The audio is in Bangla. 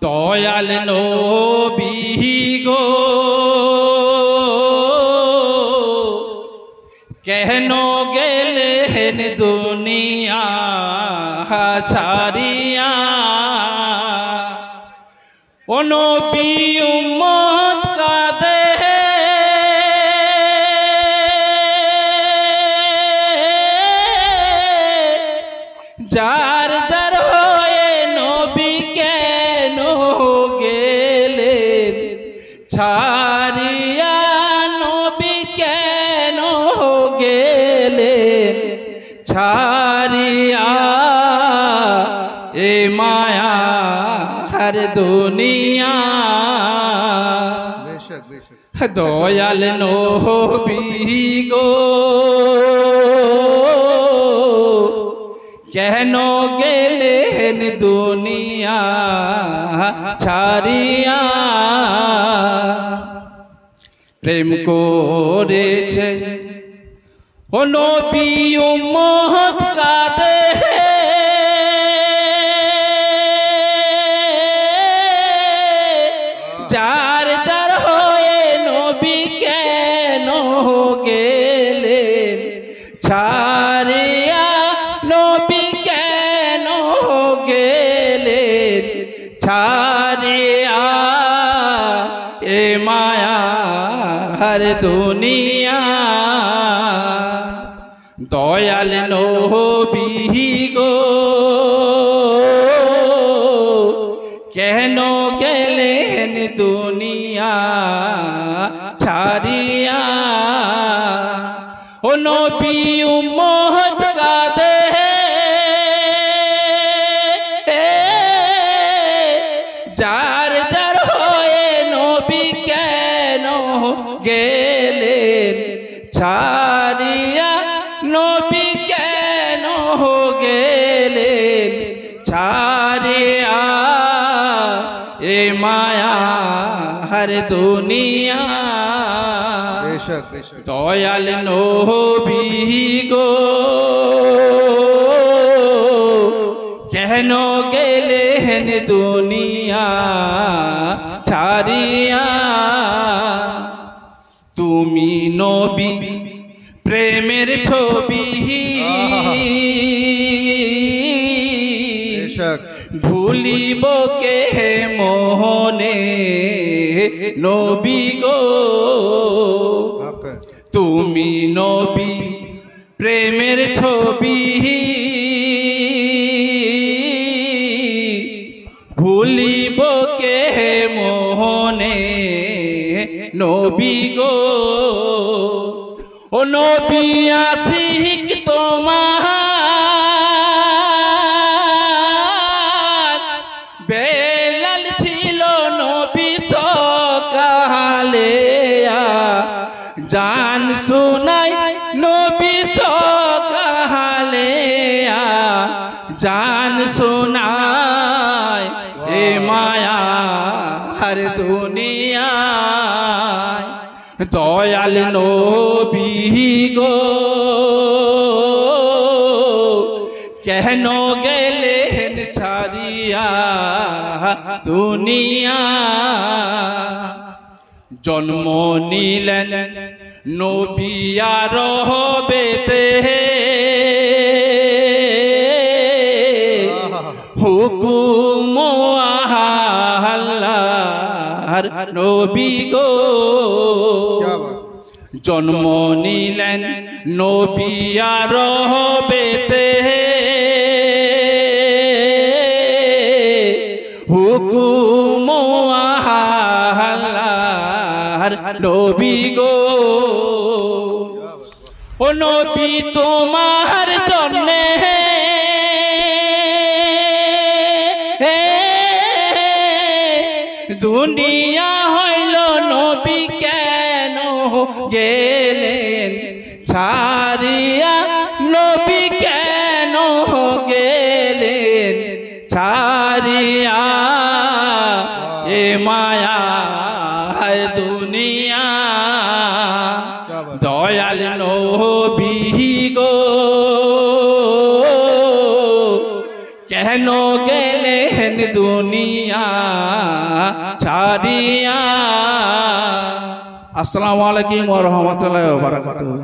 দয়াল নবী গো। কেন গেলেন দুনিয়া ছাড়িয়া? ও নবী উম্মত কাঁদে। যার ছাড়িয়া নবী কেন গেলেন? ছাড়িয়া এ মায়া হর দুনিয়া। দয়াল নবী গো। কেন গেলেন দুনিয়া ছাড়িয়া প্রেম করেছে। ও নবী উম্মত যার যার ছাড়িয়া এ মায়া হর দুনিয়া। দয়াল নবী গো, কেন গেলেন দুনিয়া ছাড়িয়া? ও নবী উম্মত ছাড়িয়া নবী কেন গেলেন? ছাড়িয়া এ মায়া হর দুনিয়া দয়াল নবী গো কেন গেলেন দুনিয়া? ছাড়িয়া তুমি নবী প্রেমের ছবি। ভুলিব কে মোহনে নবী গো। তুমি নবী প্রেমের ছবি। নবী গো। ও নবী আশিক তোমার। বেলাল ছিল নবী সকালে জান শুনাই নবী সকালে জান শুনাই দুনিয়ায়। দয়াল নবী গো কেন গেলেন ছাড়িয়া দুনিয়া? জন্ম নিলেন নবিয়ার হবেতে আর নবী গো। জন্ম নিলেন নবিয়া আর পেতে হুকুম নবী গো। ও নবী তোমার জন্মে দুনিয়া হইল নবী কেন গেলেন? ছাড়িয়া নবী কেন গেলেন? ছাড়িয়া এ মায়া দুনিয়া। দয়াল নবী দুনিয়া ছাড়িয়া। আসসালামু আলাইকুম ওয়া রাহমাতুল্লাহি ওয়া বারাকাতুহু।